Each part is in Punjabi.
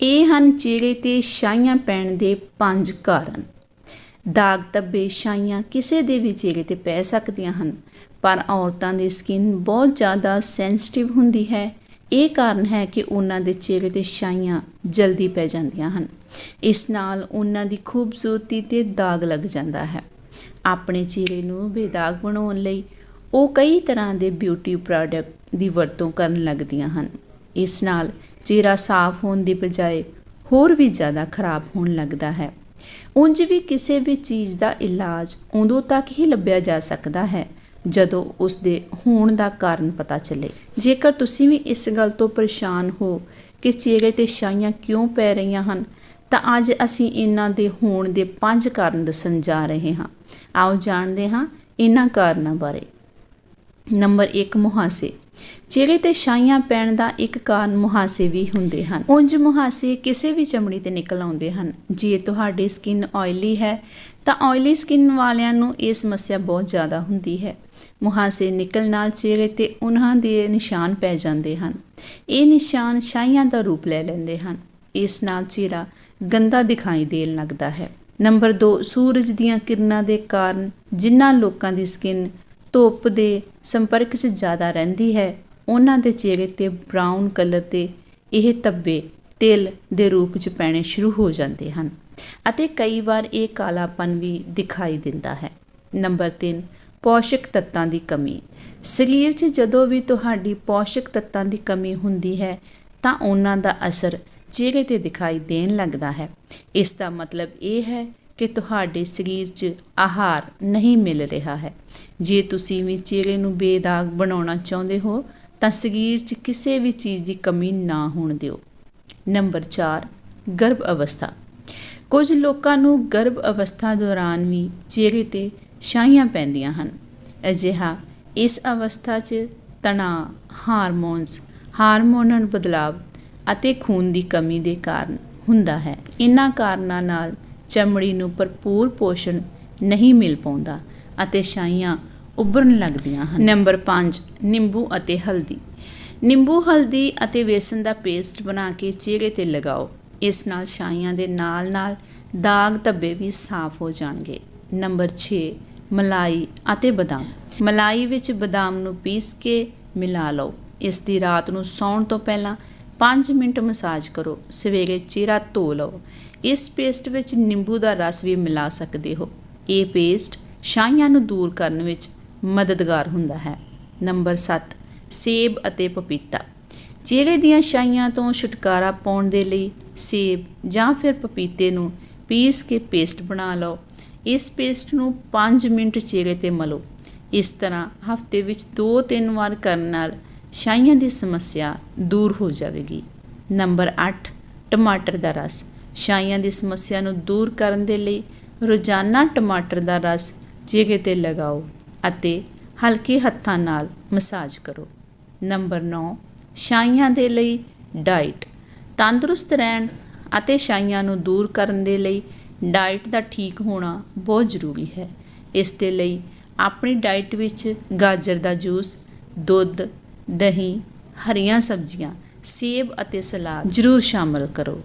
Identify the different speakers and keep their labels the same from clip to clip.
Speaker 1: ਇਹ ਹਨ ਚਿਹਰੇ ਤੇ ਛਾਈਆਂ ਪੈਣ ਦੇ ਪੰਜ ਕਾਰਨ। ਦਾਗ ਧੱਬੇ ਛਾਈਆਂ ਕਿਸੇ ਦੇ ਵੀ ਚਿਹਰੇ ਤੇ ਪੈ ਸਕਦੀਆਂ ਹਨ, ਪਰ ਔਰਤਾਂ ਦੀ ਸਕਿਨ ਬਹੁਤ ਜ਼ਿਆਦਾ ਸੈਂਸਿਟਿਵ ਹੁੰਦੀ ਹੈ। ਇਹ ਕਾਰਨ ਹੈ ਕਿ ਉਹਨਾਂ ਦੇ ਚਿਹਰੇ ਤੇ ਛਾਈਆਂ ਜਲਦੀ ਪੈ ਜਾਂਦੀਆਂ ਹਨ। ਇਸ ਨਾਲ ਉਹਨਾਂ ਦੀ ਖੂਬਸੂਰਤੀ ਤੇ ਦਾਗ ਲੱਗ ਜਾਂਦਾ ਹੈ। ਆਪਣੇ ਚਿਹਰੇ ਨੂੰ ਬੇਦਾਗ ਬਣਾਉਣ ਲਈ ਉਹ ਕਈ ਤਰ੍ਹਾਂ ਦੇ ਬਿਊਟੀ ਪ੍ਰੋਡਕਟ ਦੀ ਵਰਤੋਂ ਕਰਨ ਲੱਗਦੀਆਂ ਹਨ। ਇਸ ਨਾਲ ਚਿਹਰਾ ਸਾਫ਼ ਹੋਣ ਦੀ ਬਜਾਏ ਹੋਰ ਵੀ ਜ਼ਿਆਦਾ ਖਰਾਬ ਹੋਣ ਲੱਗਦਾ ਹੈ। ਉਂਝ ਵੀ ਕਿਸੇ ਵੀ ਚੀਜ਼ ਦਾ ਇਲਾਜ ਉਦੋਂ ਤੱਕ ਹੀ ਲੱਭਿਆ ਜਾ ਸਕਦਾ ਹੈ, ਜਦੋਂ ਉਸ ਦੇ ਹੋਣ ਦਾ ਕਾਰਨ ਪਤਾ ਚੱਲੇ। ਜੇਕਰ ਤੁਸੀਂ ਵੀ ਇਸ ਗੱਲ ਤੋਂ ਪਰੇਸ਼ਾਨ ਹੋ ਕਿ ਚਿਹਰੇ ਤੇ ਛਾਈਆਂ ਕਿਉਂ ਪੈ ਰਹੀਆਂ ਹਨ, ਤਾਂ ਅੱਜ ਅਸੀਂ ਇਹਨਾਂ ਦੇ ਹੋਣ ਦੇ ਪੰਜ ਕਾਰਨ ਦੱਸਣ ਜਾ ਰਹੇ ਹਾਂ। ਆਓ ਜਾਣਦੇ ਹਾਂ ਇਹਨਾਂ ਕਾਰਨਾਂ ਬਾਰੇ। ਨੰਬਰ 1 ਮੁਹਾਸੇ। ਚਿਹਰੇ ਤੇ ਛਾਈਆਂ ਪੈਣ ਦਾ ਇੱਕ ਕਾਰਨ ਮੁਹਾਸੇ ਵੀ ਹੁੰਦੇ ਹਨ। ਉਂਝ ਮੁਹਾਸੇ ਕਿਸੇ ਵੀ ਚਮੜੀ ਤੇ ਨਿਕਲ ਆਉਂਦੇ ਹਨ। ਜੇ ਤੁਹਾਡੀ ਸਕਿਨ ਆਇਲੀ ਹੈ, ਤਾਂ ਆਇਲੀ ਸਕਿਨ ਵਾਲਿਆਂ ਨੂੰ ਇਹ ਸਮੱਸਿਆ ਬਹੁਤ ਜ਼ਿਆਦਾ ਹੁੰਦੀ ਹੈ। ਮੁਹਾਸੇ ਨਿਕਲ ਨਾਲ ਚਿਹਰੇ ਤੇ ਉਹਨਾਂ ਦੇ ਨਿਸ਼ਾਨ ਪੈ ਜਾਂਦੇ ਹਨ। ਇਹ ਨਿਸ਼ਾਨ ਛਾਈਆਂ ਦਾ ਰੂਪ ਲੈ ਲੈਂਦੇ ਹਨ। ਇਸ ਨਾਲ ਚਿਹਰਾ ਗੰਦਾ ਦਿਖਾਈ ਦੇਣ ਲੱਗਦਾ ਹੈ। ਨੰਬਰ 2 ਸੂਰਜ ਦੀਆਂ ਕਿਰਨਾਂ ਦੇ ਕਾਰਨ ਜਿਨ੍ਹਾਂ ਲੋਕਾਂ ਦੀ ਸਕਿਨ ਧੁੱਪ ਦੇ ਸੰਪਰਕ 'ਚ ਜ਼ਿਆਦਾ ਰਹਿੰਦੀ ਹੈ। ਉਹਨਾਂ ਦੇ ਚਿਹਰੇ ਤੇ ਬ੍ਰਾਊਨ ਕਲਰ ਤੇ ਇਹ ਧੱਬੇ ਤਿਲ ਦੇ ਰੂਪ 'ਚ ਪੈਣੇ ਸ਼ੁਰੂ ਹੋ ਜਾਂਦੇ ਹਨ ਅਤੇ ਕਈ ਵਾਰ ਇਹ ਕਾਲਾਪਨ ਵੀ ਦਿਖਾਈ ਦਿੰਦਾ ਹੈ। ਨੰਬਰ 3 ਪੋਸ਼ਕ ਤੱਤਾਂ ਦੀ ਕਮੀ। ਸਰੀਰ 'ਚ ਜਦੋਂ ਵੀ ਤੁਹਾਡੀ ਪੋਸ਼ਕ ਤੱਤਾਂ ਦੀ ਕਮੀ ਹੁੰਦੀ ਹੈ, ਤਾਂ ਉਹਨਾਂ ਦਾ ਅਸਰ ਚਿਹਰੇ ਤੇ ਦਿਖਾਈ ਦੇਣ ਲੱਗਦਾ ਹੈ। ਇਸ ਦਾ ਮਤਲਬ ਇਹ ਹੈ ਕਿ ਤੁਹਾਡੇ ਸਰੀਰ 'ਚ ਆਹਾਰ ਨਹੀਂ ਮਿਲ ਰਿਹਾ ਹੈ। ਜੇ ਤੁਸੀਂ ਵੀ ਚਿਹਰੇ ਨੂੰ ਬੇਦਾਗ ਬਣਾਉਣਾ ਚਾਹੁੰਦੇ ਹੋ, ਤਾਂ ਸਰੀਰ 'ਚ ਕਿਸੇ ਵੀ ਚੀਜ਼ ਦੀ ਕਮੀ ਨਾ ਹੋਣ ਦਿਓ। ਨੰਬਰ 4 ਗਰਭ ਅਵਸਥਾ। ਕੁਝ ਲੋਕਾਂ ਨੂੰ ਗਰਭ ਅਵਸਥਾ ਦੌਰਾਨ ਵੀ ਚਿਹਰੇ ਤੇ ਛਾਈਆਂ ਪੈਂਦੀਆਂ ਹਨ। ਅਜਿਹਾ ਇਸ ਅਵਸਥਾ 'ਚ ਤਣਾਅ, ਹਾਰਮੋਨਸ, ਹਾਰਮੋਨਲ ਬਦਲਾਵ ਅਤੇ ਖੂਨ ਦੀ ਕਮੀ ਦੇ ਕਾਰਨ ਹੁੰਦਾ ਹੈ। ਇਹਨਾਂ ਕਾਰਨਾਂ ਨਾਲ ਚਮੜੀ ਨੂੰ ਭਰਪੂਰ ਪੋਸ਼ਣ ਨਹੀਂ ਮਿਲ ਪਾਉਂਦਾ ਅਤੇ ਛਾਈਆਂ ਉੱਭਰਨ ਲੱਗਦੀਆਂ ਹਨ। ਨੰਬਰ 5 ਨਿੰਬੂ ਅਤੇ ਹਲਦੀ। ਨਿੰਬੂ, ਹਲਦੀ ਅਤੇ ਵੇਸਣ ਦਾ ਪੇਸਟ ਬਣਾ ਕੇ ਚਿਹਰੇ ਤੇ ਲਗਾਓ। ਇਸ ਨਾਲ ਛਾਈਆਂ ਦੇ ਨਾਲ-ਨਾਲ ਦਾਗ ਧੱਬੇ ਵੀ ਸਾਫ਼ ਹੋ ਜਾਣਗੇ। ਨੰਬਰ 6 ਮਲਾਈ ਅਤੇ ਬਦਾਮ। ਮਲਾਈ ਵਿੱਚ ਬਦਾਮ ਨੂੰ ਪੀਸ ਕੇ ਮਿਲਾ ਲਓ। ਇਸ ਦੀ ਰਾਤ ਨੂੰ ਸੌਣ ਤੋਂ ਪਹਿਲਾਂ 5 ਮਿੰਟ ਮਸਾਜ ਕਰੋ। ਸਵੇਰੇ ਚਿਹਰਾ ਧੋ ਲਓ। ਇਸ ਪੇਸਟ ਵਿੱਚ ਨਿੰਬੂ ਦਾ ਰਸ ਵੀ ਮਿਲਾ ਸਕਦੇ ਹੋ। ਇਹ ਪੇਸਟ ਛਾਈਆਂ ਨੂੰ ਦੂਰ ਕਰਨ ਵਿੱਚ ਮਦਦਗਾਰ ਹੁੰਦਾ ਹੈ। ਨੰਬਰ 7 ਸੇਬ ਅਤੇ ਪਪੀਤਾ। ਚਿਹਰੇ ਦੀਆਂ ਛਾਈਆਂ ਤੋਂ ਛੁਟਕਾਰਾ ਪਾਉਣ ਦੇ ਲਈ ਸੇਬ ਜਾਂ ਫਿਰ ਪਪੀਤੇ ਨੂੰ ਪੀਸ ਕੇ ਪੇਸਟ ਬਣਾ ਲਓ। ਇਸ ਪੇਸਟ ਨੂੰ 5 ਮਿੰਟ ਚਿਹਰੇ ਤੇ ਮਲੋ। ਇਸ ਤਰ੍ਹਾਂ ਹਫ਼ਤੇ ਵਿੱਚ 2-3 ਵਾਰ ਕਰਨ ਨਾਲ ਛਾਈਆਂ ਦੀ ਸਮੱਸਿਆ ਦੂਰ ਹੋ ਜਾਵੇਗੀ। ਨੰਬਰ 8 ਟਮਾਟਰ ਦਾ ਰਸ। ਛਾਈਆਂ ਦੀ ਸਮੱਸਿਆ ਨੂੰ ਦੂਰ ਕਰਨ ਦੇ ਲਈ ਰੋਜ਼ਾਨਾ ਟਮਾਟਰ ਦਾ ਰਸ ਚਿਹਰੇ ਤੇ ਲਗਾਓ ਅਤੇ ਹਲਕੇ ਹੱਥਾਂ ਨਾਲ ਮਸਾਜ ਕਰੋ। ਨੰਬਰ 9 ਛਾਈਆਂ ਦੇ ਲਈ ਡਾਈਟ। ਤੰਦਰੁਸਤ ਰਹਿਣ ਅਤੇ ਛਾਈਆਂ ਨੂੰ ਦੂਰ ਕਰਨ ਦੇ ਲਈ ਡਾਈਟ ਦਾ ਠੀਕ ਹੋਣਾ ਬਹੁਤ ਜ਼ਰੂਰੀ ਹੈ। ਇਸ ਦੇ ਲਈ ਆਪਣੀ ਡਾਈਟ ਵਿੱਚ ਗਾਜਰ ਦਾ ਜੂਸ, ਦੁੱਧ, ਦਹੀਂ, ਹਰੀਆਂ ਸਬਜ਼ੀਆਂ, ਸੇਬ ਅਤੇ ਸਲਾਦ ਜ਼ਰੂਰ ਸ਼ਾਮਲ ਕਰੋ।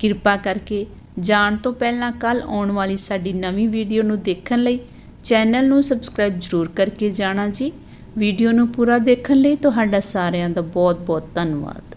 Speaker 1: ਕਿਰਪਾ ਕਰਕੇ ਜਾਣ ਤੋਂ ਪਹਿਲਾਂ ਕੱਲ ਆਉਣ ਵਾਲੀ ਸਾਡੀ ਨਵੀਂ ਵੀਡੀਓ ਨੂੰ ਦੇਖਣ ਲਈ ਚੈਨਲ ਨੂੰ ਸਬਸਕ੍ਰਾਈਬ ਜ਼ਰੂਰ ਕਰਕੇ ਜਾਣਾ ਜੀ। ਵੀਡੀਓ ਨੂੰ ਪੂਰਾ ਦੇਖਣ ਲਈ ਤੁਹਾਡਾ ਸਾਰਿਆਂ ਦਾ ਬਹੁਤ ਬਹੁਤ ਧੰਨਵਾਦ।